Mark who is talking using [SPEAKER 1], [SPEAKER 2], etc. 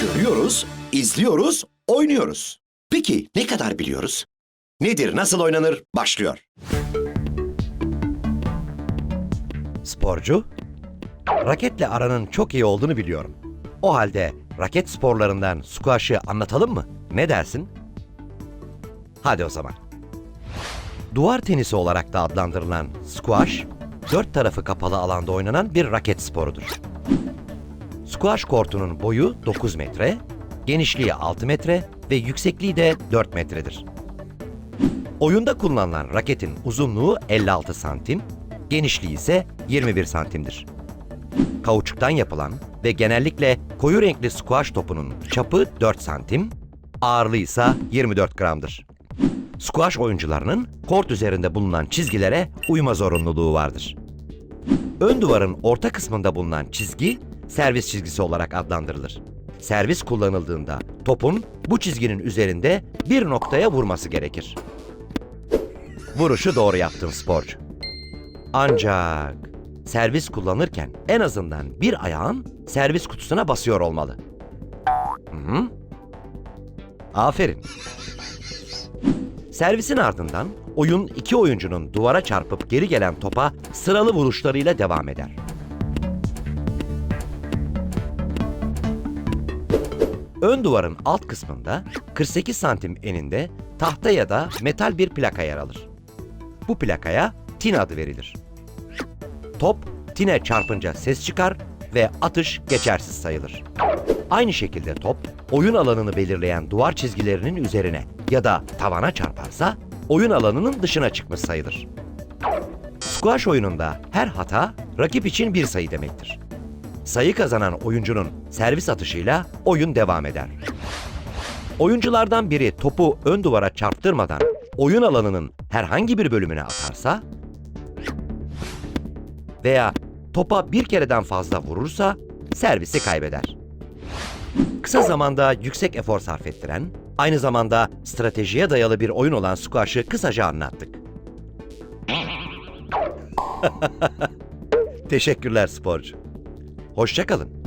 [SPEAKER 1] Görüyoruz, izliyoruz, oynuyoruz. Peki ne kadar biliyoruz? Nedir, nasıl oynanır? Başlıyor.
[SPEAKER 2] Sporcu? Raketle aranın çok iyi olduğunu biliyorum. O halde raket sporlarından squash'ı anlatalım mı? Ne dersin? Hadi o zaman. Duvar tenisi olarak da adlandırılan squash, dört tarafı kapalı alanda oynanan bir raket sporudur. Squash kortunun boyu 9 metre, genişliği 6 metre ve yüksekliği de 4 metredir. Oyunda kullanılan raketin uzunluğu 56 santim, genişliği ise 21 santimdir. Kauçuktan yapılan ve genellikle koyu renkli squash topunun çapı 4 santim, ağırlığı ise 24 gramdır. Squash oyuncularının kort üzerinde bulunan çizgilere uyma zorunluluğu vardır. Ön duvarın orta kısmında bulunan çizgi servis çizgisi olarak adlandırılır. Servis kullanıldığında topun bu çizginin üzerinde bir noktaya vurması gerekir. Vuruşu doğru yaptın sporcu. Ancak servis kullanırken en azından bir ayağın servis kutusuna basıyor olmalı. Hı hı. Aferin. Servisin ardından oyun iki oyuncunun duvara çarpıp geri gelen topa sıralı vuruşlarıyla devam eder. Ön duvarın alt kısmında 48 santim eninde tahta ya da metal bir plaka yer alır. Bu plakaya tin adı verilir. Top tine çarpınca ses çıkar ve atış geçersiz sayılır. Aynı şekilde top oyun alanını belirleyen duvar çizgilerinin üzerine ya da tavana çarparsa oyun alanının dışına çıkmış sayılır. Squash oyununda her hata rakip için bir sayı demektir. Sayı kazanan oyuncunun servis atışıyla oyun devam eder. Oyunculardan biri topu ön duvara çarptırmadan oyun alanının herhangi bir bölümüne atarsa veya topa bir kereden fazla vurursa servisi kaybeder. Kısa zamanda yüksek efor sarf ettiren, aynı zamanda stratejiye dayalı bir oyun olan squash'ı kısaca anlattık. Teşekkürler sporcu. Hoşçakalın.